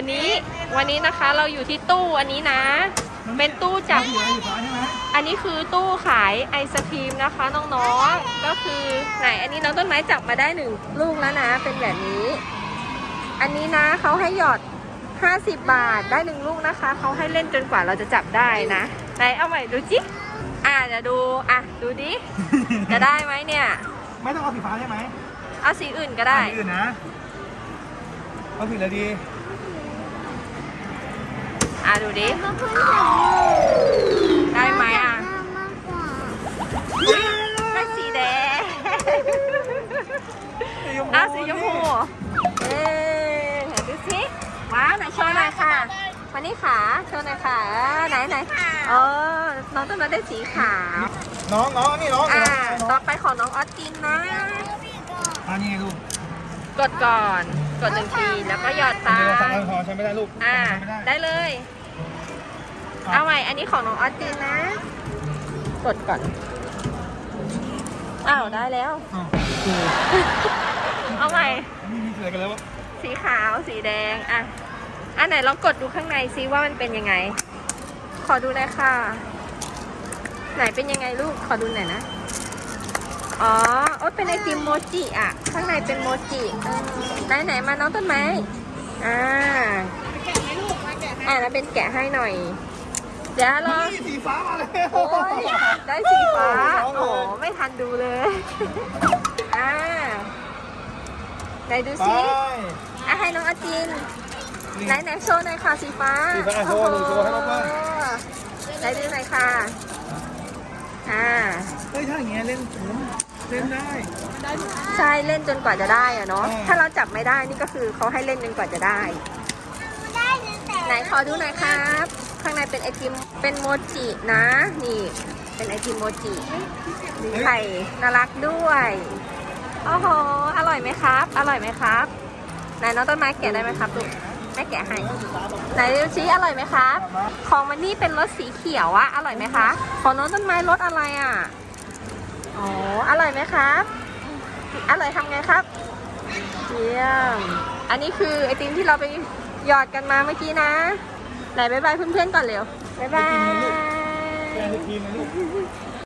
วันนี้นะคะเราอยู่ที่ตู้อันนี้นะ เป็นตู้จับสีอะไรสีฟ้าใช่ไหมอันนี้คือตู้ขายไอศครีมนะคะน้องๆก็คือไหนอันนี้น้องต้นไม้จับมาได้หนึ่งลูกแล้วนะ เป็นแบบนี้ อันนี้นะเขาให้หยอด 50 บาทได้หนึ่งลูกนะคะเขาให้เล่นจนกว่าเราจะจับได้นะไหนเอาใหม่ดูจิอะเดี๋ยวดูอะดูดิจะได้ไหมเนี่ย ไม่ต้องเอาสีฟ้าใช่ไหมเอาสีอื่นก็ได้เอาสีอื่นนะเอาสีอะไรดี อะดูดิ ก็เพิ่งจับได้ไหมอะหน้ามากกว่าได้สีแดงสีชมพูอ้าวสีชมพูเอ๊ะไหนดูสิว้าวไหนโชว์หน่อยค่ะวันนี้ขาโชว์หน่อยค่ะเออไหนไหนเออน้องต้นไม้ได้สีขาว น้องน้องนี่น้องอ่าน้องต่อไปของน้องออสตินนะ อันนี้ลูกกดก่อน กดหนึ่งทีแล้วก็หยอดอันตานี้เรามสั่งพอใช้ไม่ได้ลูกอ่า ใช้ไม่ได้ ได้เลย เอาใหม่อันนี้ของน้องออสตินนะ กดก่อน อ้าว ได้แล้ว อ้าวโอ้เอาใหม่ นี่มีสีอะไรกันแล้ววะสีขาวสีแดง อะ อันไหนลองกดดูข้างในซิว่ามันเป็นยังไง ขอดูหน่อยค่ะ ไหนเป็นยังไงลูก ขอดูหน่อยนะ อ๋อโอ้เป็นไอติมโมจิอะ ข้างในเป็นโมจิเออไหนไหนมาน้องต้นไม้ อ่าอ่าแล้วเป็นแกะให้หน่อย เดี๋ยวลองนี่สีฟ้ามาแล้วโอ้ยได้สีฟ้าน้องโอ้เลยไม่ทันดูเลย อ่าไหนดูไป สิอะให้น้องอาจิน ไหนไหนโชว์หน่อยค่ะสีฟ้าสีฟ้าโชว์หนูโชว์ให้มากไหนดูหน่อยค่ะ อ่า เฮ้ยถ้าอย่างเงี้ยเล่นผมเล่นได้ ใช่เล่นจนกว่าจะได้อะเนาะ อืม ถ้าเราจับไม่ได้นี่ก็คือเขาให้เล่นจนกว่าจะได้ ได้แต่ไหนขอดูหน่อยครับ ข้างในเป็นไอติมเป็นโมจินะ นี่ เป็นไอติมโมจิมีไข่น่ารักด้วยโอ้โหอร่อยไหมครับ อร่อยไหมครับไหนน้องต้นไม้แกะได้ไหมครับลูกแม่แกะให้ไหนดูชี้อร่อยไหมครับของมันนี่เป็นรสสีเขียวอะอร่อยไหมคะ ของน้องต้นไม้รสอะไรอะอ๋ออร่อยไหมครับ อร่อยทำไงครับเยี่ยมอันนี้คือไอติมที่เราไปหยอดกันมาเมื่อกี้นะ ไหนบายบายเพื่อนๆก่อนเร็วบายบาย แกงทีมนะลูก